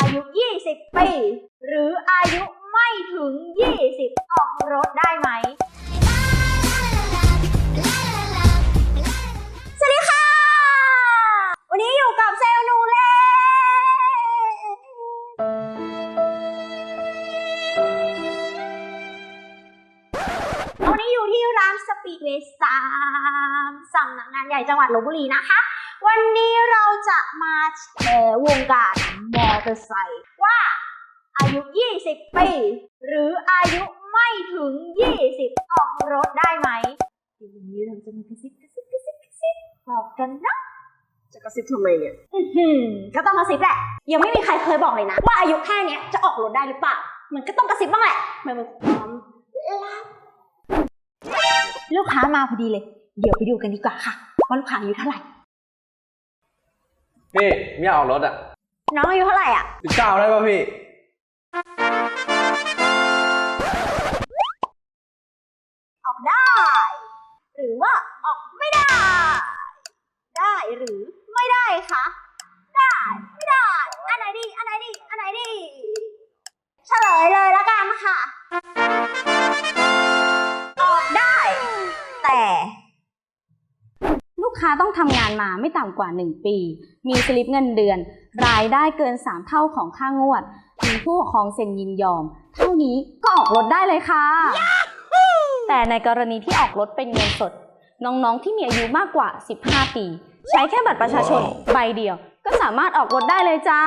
อายุ 20 ปี หรืออายุไม่ถึง 20 ออกรถได้ไหม สวัสดีค่ะ วันนี้อยู่กับเซลล์นูเล่ วันนี้อยู่ที่ร้านสปีดเวสามสำนักงานใหญ่จังหวัดลบบุรีนะคะ วันนี้เราจะมาแชร์วงการมอเตอร์ไซค์ว่าอายุ 20 ปี หรืออายุไม่ถึง 20 ออกรถได้ไหมเดี๋ยววันนี้เราจะมากระซิบกระซิบกระซิบกระซิบบอกกันนะจะกระซิบทำไมเนี่ยอื้อหือก็ต้องกระซิบแหละ ยังไม่มีใครเคยบอกเลยนะ ว่าอายุแค่เนี้ยจะออกรถได้หรือเปล่า มันก็ต้องกระซิบบ้างแหละ มันเป็นความลับลูกค้ามาพอดีเลย เดี๋ยวไปดูกันดีกว่าค่ะ ว่าลูกค้าอายุเท่าไหร่ พี่ไม่อยากออกรถอะ น้องอายุเท่าไหร่อะ สิบเก้าได้ป่ะพี่ ออกได้ หรือว่าออกไม่ได้ ได้หรือไม่ได้คะ ได้ ไม่ได้ อันไหนดี อันไหนดี อันไหนดี เฉลยเลยละกันค่ะ ค้าต้องทำงานมาไม่ต่ำกว่า 1 ปี มีสลิปเงินเดือน รายได้เกิน 3 เท่าของค่างวด มีผู้ปกครองเซ็นยินยอม เท่านี้ก็ออกรถได้เลยค่ะ แต่ในกรณีที่ออกรถเป็นเงินสด น้องๆที่มีอายุมากกว่า 15 ปี ใช้แค่บัตรประชาชนใบเดียว ก็สามารถออกรถได้เลยจ้า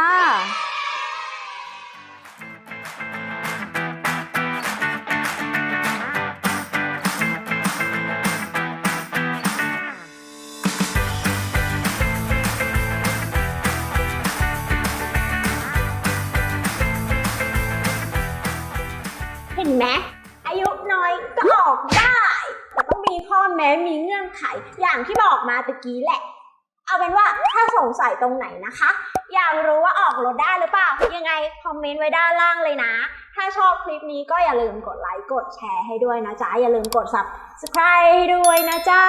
ไหมอายุน้อยก็ออกได้ แต่ต้องมีข้อแม้มีเงื่อนไขอย่างที่บอกมาตะกี้แหละ เอาเป็นว่าถ้าสงสัยตรงไหนนะคะ อยากรู้ว่าออกรถได้หรือเปล่า ยังไงคอมเมนต์ไว้ด้านล่างเลยนะ ถ้าชอบคลิปนี้ก็อย่าลืมกดไลค์กดแชร์ให้ด้วยนะจ๊ะอย่าลืมกด subscribe ให้ด้วยนะจ๊ะ